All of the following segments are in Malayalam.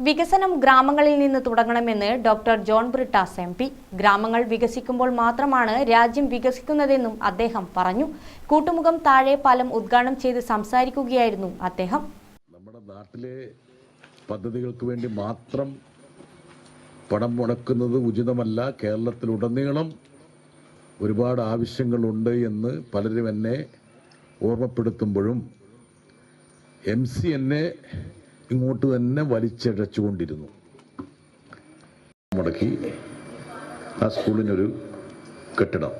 വികസനം ഗ്രാമങ്ങളിൽ നിന്ന് തുടങ്ങണമെന്ന് doctor John Brittas M P ഗ്രാമങ്ങൾ വികസിക്കുമ്പോൾ മാത്രമാണ് രാജ്യം വികസിക്കുന്നതെന്നും അദ്ദേഹം പറഞ്ഞു. കൂട്ടുമുഖം താഴെ പാലം ഉദ്ഘാടനം ചെയ്ത് സംസാരിക്കുകയായിരുന്നു അദ്ദേഹം. നമ്മുടെ നാട്ടിലെ പദ്ധതികൾക്ക് വേണ്ടി മാത്രം പണം മുടക്കുന്നത് ഉചിതമല്ല. കേരളത്തിലുടനീളം ഒരുപാട് ആവശ്യങ്ങളുണ്ട് എന്ന് പലരും എന്നെ ഓർമ്മപ്പെടുത്തുമ്പോഴും എം സി എന്നെ ഇങ്ങോട്ട് തന്നെ വലിച്ചഴച്ചുകൊണ്ടിരുന്നു. മുടക്കി ആ സ്കൂളിനൊരു കെട്ടിടം.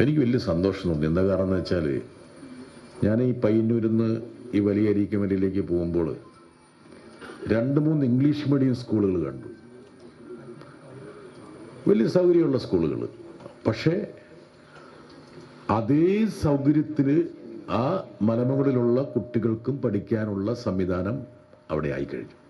എനിക്ക് വലിയ സന്തോഷം തോന്നി. എന്താ കാരണം എന്ന് വെച്ചാൽ ഞാൻ ഈ പയ്യന്നൂരിൽ നിന്ന് ഈ വലിയ അരീക്കമലയിലേക്ക് പോകുമ്പോൾ രണ്ട് മൂന്ന് ഇംഗ്ലീഷ് മീഡിയം സ്കൂളുകൾ കണ്ടു. വലിയ സൗകര്യമുള്ള സ്കൂളുകൾ പക്ഷേ അതേ സൗകര്യത്തിൽ ആ മലമുകളിലുള്ള കുട്ടികൾക്കും പഠിക്കാനുള്ള സംവിധാനം അവിടെ ആയിക്കഴിഞ്ഞു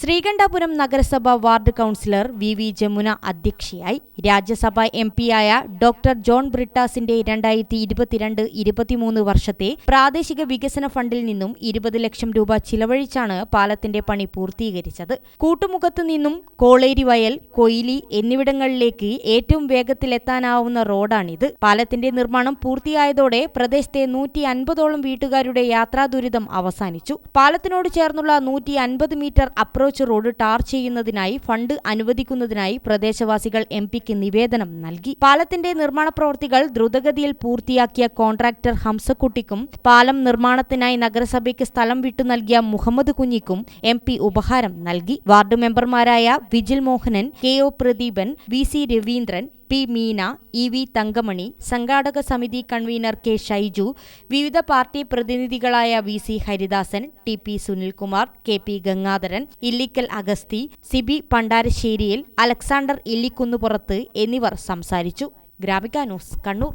ശ്രീകണ്ഠാപുരം നഗരസഭ ward councillor V V Jamuna അധ്യക്ഷയായി രാജ്യസഭ എം പിയായ ഡോക്ടർ ജോൺ ബ്രിട്ടാസിന്റെ രണ്ടായിരത്തി ഇരുപത്തിരണ്ട് ഇരുപത്തിമൂന്ന് വർഷത്തെ പ്രാദേശിക വികസന ഫണ്ടിൽ നിന്നും ഇരുപത് ലക്ഷം രൂപ ചിലവഴിച്ചാണ് പാലത്തിന്റെ പണി പൂർത്തീകരിച്ചത്. കൂട്ടുമുഖത്തു നിന്നും കോളേരി വയൽ കൊയിലി എന്നിവിടങ്ങളിലേക്ക് ഏറ്റവും വേഗത്തിലെത്താനാവുന്ന റോഡാണിത്. പാലത്തിന്റെ നിർമ്മാണം പൂർത്തിയായതോടെ പ്രദേശത്തെ നൂറ്റി അൻപതോളം വീട്ടുകാരുടെ യാത്രാ ദുരിതം അവസാനിച്ചു. പാലത്തിനോട് ചേർന്നുള്ള നൂറ്റി അൻപത് മീറ്റർ അപ്രോച്ച് റോഡ് ടാർ ചെയ്യുന്നതിനായി ഫണ്ട് അനുവദിക്കുന്നതിനായി പ്രദേശവാസികൾ എം പിക്ക് നിവേദനം നൽകി. പാലത്തിന്റെ നിർമ്മാണ പ്രവൃത്തികൾ ദ്രുതഗതിയിൽ പൂർത്തിയാക്കിയ കോൺട്രാക്ടർ ഹംസക്കുട്ടിക്കും പാലം നിർമ്മാണത്തിനായി നഗരസഭയ്ക്ക് സ്ഥലം വിട്ടു നൽകിയ മുഹമ്മദ് കുഞ്ഞിക്കും എം പി ഉപഹാരം നൽകി. വാർഡ് മെമ്പർമാരായ Vijil Mohanan K O Pradeepan V C Raveendran P Meena E V Thankamani സംഘാടക സമിതി കൺവീനർ കെ ഷൈജു വിവിധ party പ്രതിനിധികളായ V C Haridasan T P Sunilkumar K P Gangadharan Illikkal Agasthi Sibi Pandarasseriyil Alexander Illikkunnupurathu എന്നിവർ സംസാരിച്ചു. Gramika news Kannur.